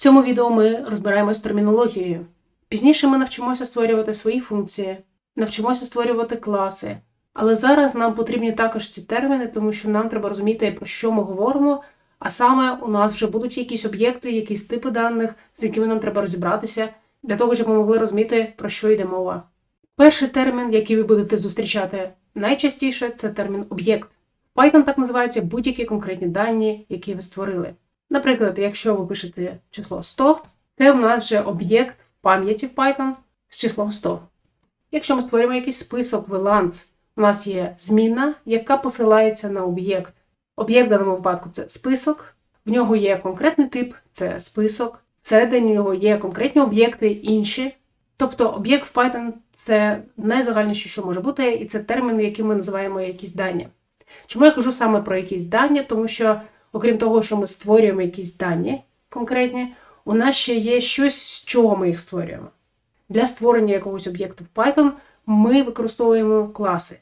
цьому відео ми розбираємось з термінологією. Пізніше ми навчимося створювати свої функції, навчимося створювати класи. Але зараз нам потрібні також ці терміни, тому що нам треба розуміти, про що ми говоримо. А саме у нас вже будуть якісь об'єкти, якісь типи даних, з якими нам треба розібратися, для того, щоб ми могли розуміти, про що йде мова. Перший термін, який ви будете зустрічати найчастіше, це термін об'єкт. Python так називаються будь-які конкретні дані, які ви створили. Наприклад, якщо ви пишете число 100, це у нас вже об'єкт в пам'яті в Python з числом 100. Якщо ми створюємо якийсь список VLANs, у нас є змінна, яка посилається на об'єкт. Об'єкт в даному випадку це список, в нього є конкретний тип, це список, всередині нього є конкретні об'єкти інші. Тобто об'єкт в Python це найзагальніше, що може бути, і це термін, яким ми називаємо якісь дані. Чому я кажу саме про якісь дані? Тому що, окрім того, що ми створюємо якісь дані конкретні, у нас ще є щось, з чого ми їх створюємо. Для створення якогось об'єкту в Python ми використовуємо класи.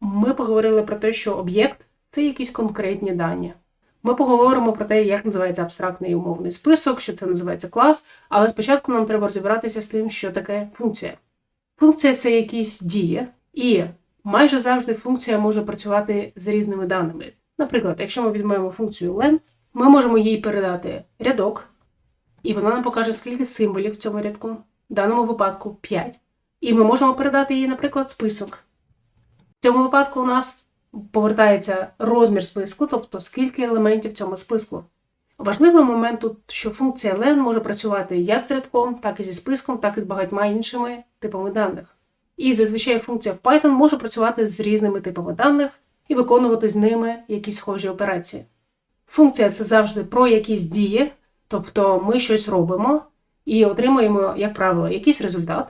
Ми поговорили про те, що об'єкт це якісь конкретні дані. Ми поговоримо про те, як називається абстрактний умовний список, що це називається клас, але спочатку нам треба розібратися з тим, що таке функція. Функція це якісь дії, і майже завжди функція може працювати з різними даними. Наприклад, якщо ми візьмемо функцію len, ми можемо їй передати рядок, і вона нам покаже, скільки символів в цьому рядку, в даному випадку 5. І ми можемо передати їй, наприклад, список. В цьому випадку у нас повертається розмір списку, тобто скільки елементів в цьому списку. Важливий момент тут, що функція len може працювати як з рядком, так і зі списком, так і з багатьма іншими типами даних. І зазвичай функція в Python може працювати з різними типами даних і виконувати з ними якісь схожі операції. Функція це завжди про якісь дії, тобто ми щось робимо і отримуємо, як правило, якийсь результат.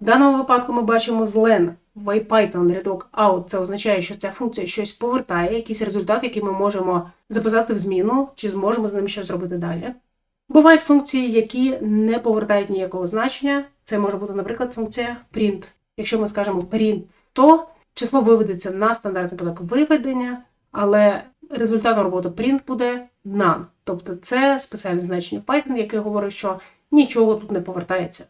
В даному випадку ми бачимо з len в Python рядок out, це означає, що ця функція щось повертає, якийсь результат, який ми можемо записати в зміну, чи зможемо з ним щось зробити далі. Бувають функції, які не повертають ніякого значення. Це може бути, наприклад, функція print. Якщо ми скажемо print 100, число виведеться на стандартний порядок виведення, але результатом роботи print буде none. Тобто це спеціальне значення в Python, яке говорить, що нічого тут не повертається.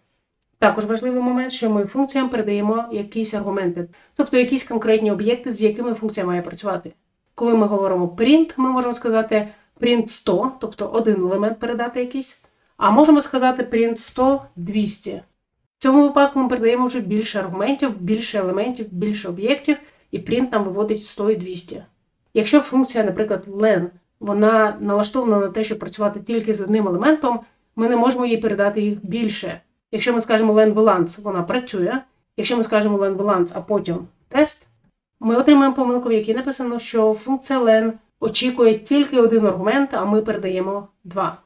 Також важливий момент, що ми функціям передаємо якісь аргументи, тобто якісь конкретні об'єкти, з якими функція має працювати. Коли ми говоримо print, ми можемо сказати print 100, тобто один елемент передати якийсь, а можемо сказати print 100 200. В цьому випадку ми передаємо вже більше аргументів, більше елементів, більше об'єктів, і print нам виводить 100 і 200. Якщо функція, наприклад, len, вона налаштована на те, щоб працювати тільки з одним елементом, ми не можемо їй передати їх більше. Якщо ми скажемо len balance, вона працює. Якщо ми скажемо len balance, а потім тест, ми отримаємо помилку, в якій написано, що функція len очікує тільки один аргумент, а ми передаємо два.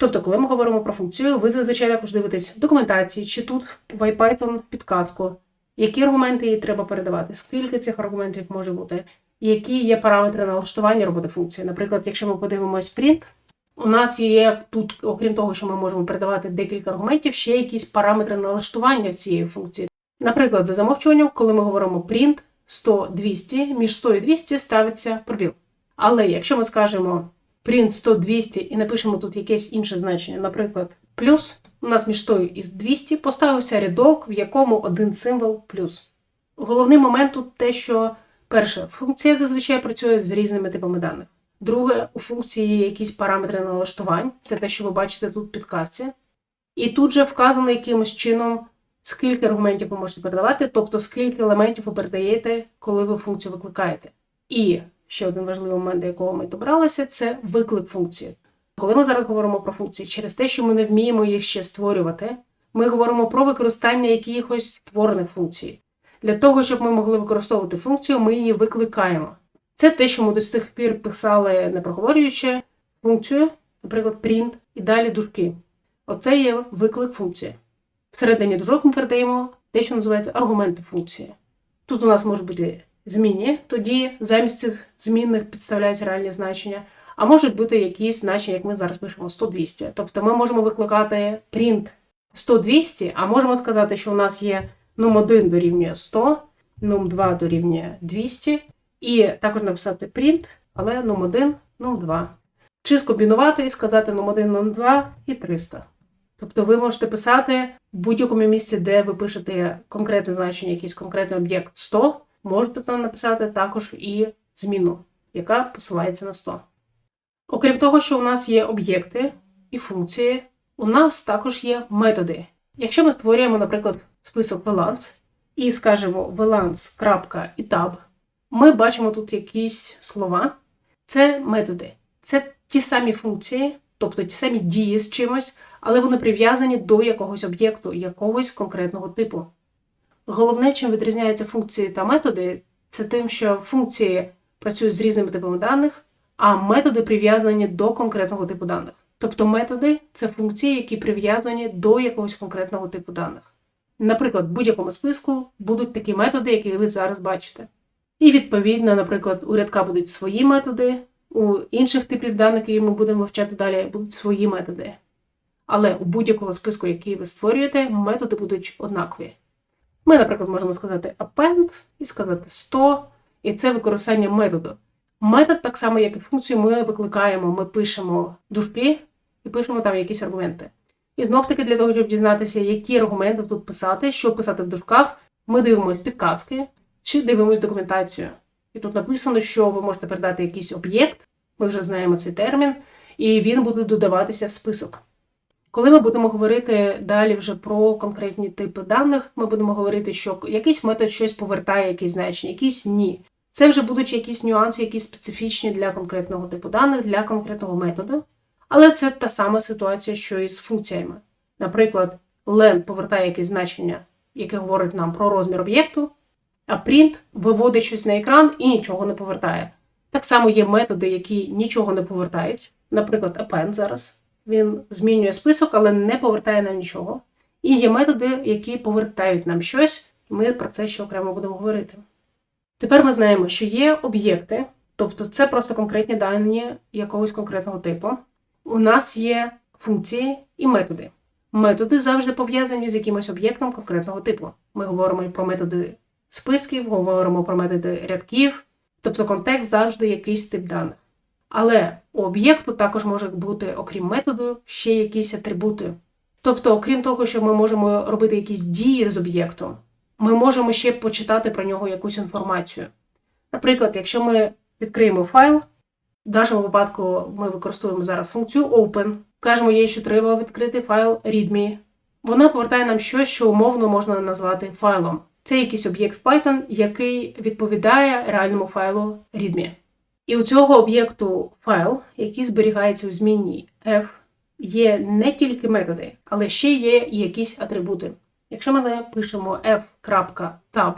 Тобто, коли ми говоримо про функцію, ви зазвичай також дивитесь в документації чи тут в IPython підказку, які аргументи їй треба передавати, скільки цих аргументів може бути, які є параметри налаштування роботи функції. Наприклад, якщо ми подивимось print, у нас є тут, окрім того, що ми можемо передавати декілька аргументів, ще якісь параметри налаштування цієї функції. Наприклад, за замовчуванням, коли ми говоримо print 100-200, між 100 і 200 ставиться пробіл. Але якщо ми скажемо print 100-200 і напишемо тут якесь інше значення, наприклад, плюс, у нас між 100 і 200 поставився рядок, в якому один символ плюс. Головний момент тут те, що перше, функція зазвичай працює з різними типами даних. Друге, у функції є якісь параметри налаштувань, це те, що ви бачите тут в підказці. І тут же вказано якимось чином, скільки аргументів ви можете передавати, тобто скільки елементів ви передаєте, коли ви функцію викликаєте. І ще один важливий момент, до якого ми добралися, це виклик функції. Коли ми зараз говоримо про функції, через те, що ми не вміємо їх ще створювати, ми говоримо про використання якихось створених функцій. Для того, щоб ми могли використовувати функцію, ми її викликаємо. Це те, що ми до сих пір писали, не проговорюючи функцію, наприклад, print і далі дужки. Оце є виклик функції. Всередині дужок ми передаємо те, що називається аргументи функції. Тут у нас можуть бути змінні, тоді замість цих змінних підставляються реальні значення, а можуть бути якісь значення, як ми зараз пишемо 100-200. Тобто ми можемо викликати print 100-200, а можемо сказати, що у нас є num1 дорівнює 100, num2 дорівнює 200. І також написати print, але num1, num2. Чи скомбінувати і сказати ном 1, ном 2 і 300. Тобто ви можете писати в будь-якому місці, де ви пишете конкретне значення, якийсь конкретний об'єкт 100, можете там написати також і зміну, яка посилається на 100. Окрім того, що у нас є об'єкти і функції, у нас також є методи. Якщо ми створюємо, наприклад, список VLANS і скажемо VLANS.tab, ми бачимо тут якісь слова. Це методи. Це ті самі функції, тобто ті самі дії з чимось, але вони прив'язані до якогось об'єкту, якогось конкретного типу. Головне, чим відрізняються функції та методи, це тим, що функції працюють з різними типами даних, а методи прив'язані до конкретного типу даних. Тобто методи це функції, які прив'язані до якогось конкретного типу даних. Наприклад, в будь-якому списку будуть такі методи, які ви зараз бачите. І відповідно, наприклад, у рядка будуть свої методи, у інших типів даних, які ми будемо вивчати далі, будуть свої методи. Але у будь-якого списку, який ви створюєте, методи будуть однакові. Ми, наприклад, можемо сказати append і сказати 100, і це використання методу. Метод, так само, як і функцію, ми викликаємо, ми пишемо дужки і пишемо там якісь аргументи. І знов таки, для того, щоб дізнатися, які аргументи тут писати, що писати в дужках, ми дивимося підказки чи дивимося документацію. І тут написано, що ви можете передати якийсь об'єкт, ми вже знаємо цей термін, і він буде додаватися в список. Коли ми будемо говорити далі вже про конкретні типи даних, ми будемо говорити, що якийсь метод щось повертає, якісь значення, якісь ні. Це вже будуть якісь нюанси, які специфічні для конкретного типу даних, для конкретного методу. Але це та сама ситуація, що і з функціями. Наприклад, len повертає якесь значення, яке говорить нам про розмір об'єкту, а print виводить щось на екран і нічого не повертає. Так само є методи, які нічого не повертають. Наприклад, append зараз. Він змінює список, але не повертає нам нічого. І є методи, які повертають нам щось, ми про це ще окремо будемо говорити. Тепер ми знаємо, що є об'єкти, тобто це просто конкретні дані якогось конкретного типу. У нас є функції і методи. Методи завжди пов'язані з якимось об'єктом конкретного типу. Ми говоримо про методи списків, говоримо про методи рядків, тобто контекст завжди якийсь тип даних. Але у об'єкту також можуть бути, окрім методу, ще якісь атрибути. Тобто, окрім того, що ми можемо робити якісь дії з об'єктом, ми можемо ще почитати про нього якусь інформацію. Наприклад, якщо ми відкриємо файл, в нашому випадку ми використовуємо зараз функцію open, кажемо їй, що треба відкрити файл readme. Вона повертає нам щось, що умовно можна назвати файлом. Це якийсь об'єкт Python, який відповідає реальному файлу readme. І у цього об'єкту файл, який зберігається у змінній f, є не тільки методи, але ще є якісь атрибути. Якщо ми напишемо f.tab,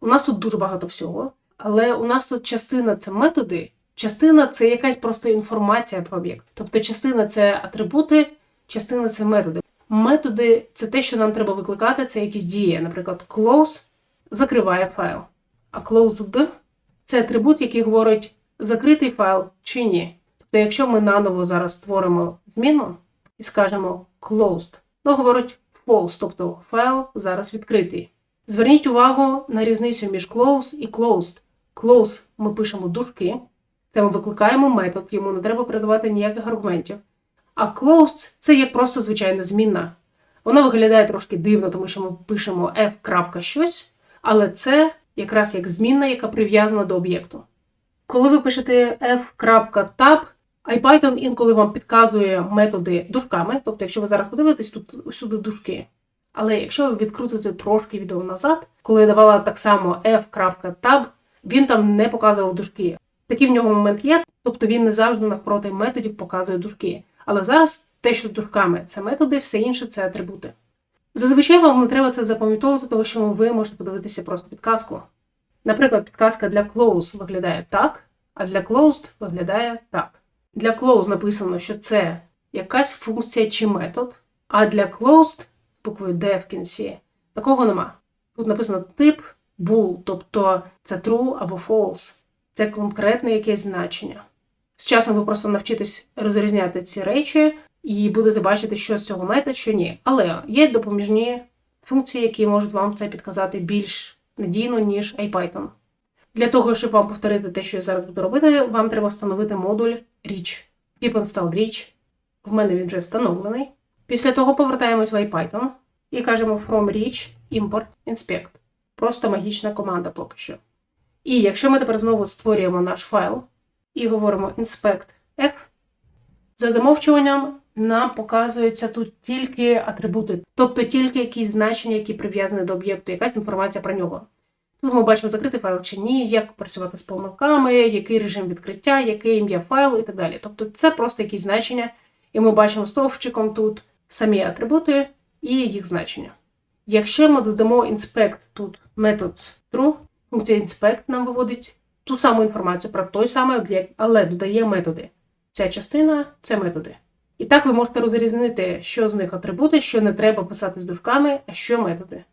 у нас тут дуже багато всього, але у нас тут частина це методи, частина це якась просто інформація про об'єкт. Тобто частина це атрибути, частина це методи. Методи це те, що нам треба викликати, це якісь дії. Наприклад, close закриває файл, а closed це атрибут, який говорить закритий файл чи ні. Тобто, якщо ми наново зараз створимо зміну і скажемо closed, то говорить false, тобто файл зараз відкритий. Зверніть увагу на різницю між close і closed. Close ми пишемо дужки, це ми викликаємо метод, йому не треба передавати ніяких аргументів. А closed це є просто звичайна змінна. Вона виглядає трошки дивно, тому що ми пишемо f. щось, але це якраз як змінна, яка прив'язана до об'єкту. Коли ви пишете f.tab, IPython інколи вам підказує методи дужками, тобто, якщо ви зараз подивитесь, тут усюди дужки. Але якщо ви відкрутите трошки відео назад, коли я давала так само f.tab, він там не показував дужки. Такий в нього момент є, тобто він не завжди навпроти методів показує дужки. Але зараз те, що з дужками, це методи, все інше це атрибути. Зазвичай вам не треба це запам'ятовувати, тому що ви можете подивитися просто підказку. Наприклад, підказка для close виглядає так, а для closed виглядає так. Для close написано, що це якась функція чи метод, а для closed буквою D в кінці такого нема. Тут написано тип bool, тобто це true або false. Це конкретне якесь значення. З часом ви просто навчитесь розрізняти ці речі і будете бачити, що з цього метод, що ні. Але є допоміжні функції, які можуть вам це підказати більш надійно, ніж IPython. Для того, щоб вам повторити те, що я зараз буду робити, вам треба встановити модуль Reach. pip install reach. В мене він вже встановлений. Після того повертаємось в IPython і кажемо from reach import inspect. Просто магічна команда поки що. І якщо ми тепер знову створюємо наш файл і говоримо inspect f, за замовчуванням нам показуються тут тільки атрибути, тобто тільки якісь значення, які прив'язані до об'єкту, якась інформація про нього. Тут ми бачимо закритий файл чи ні, як працювати з помилками, який режим відкриття, яке ім'я файлу і так далі. Тобто це просто якісь значення, і ми бачимо стовпчиком тут самі атрибути і їх значення. Якщо ми додамо inspect тут methods true, функція inspect нам виводить ту саму інформацію про той самий об'єкт, але додає методи. Ця частина це методи. І так ви можете розрізнити, що з них атрибути, що не треба писати з дужками, а що методи.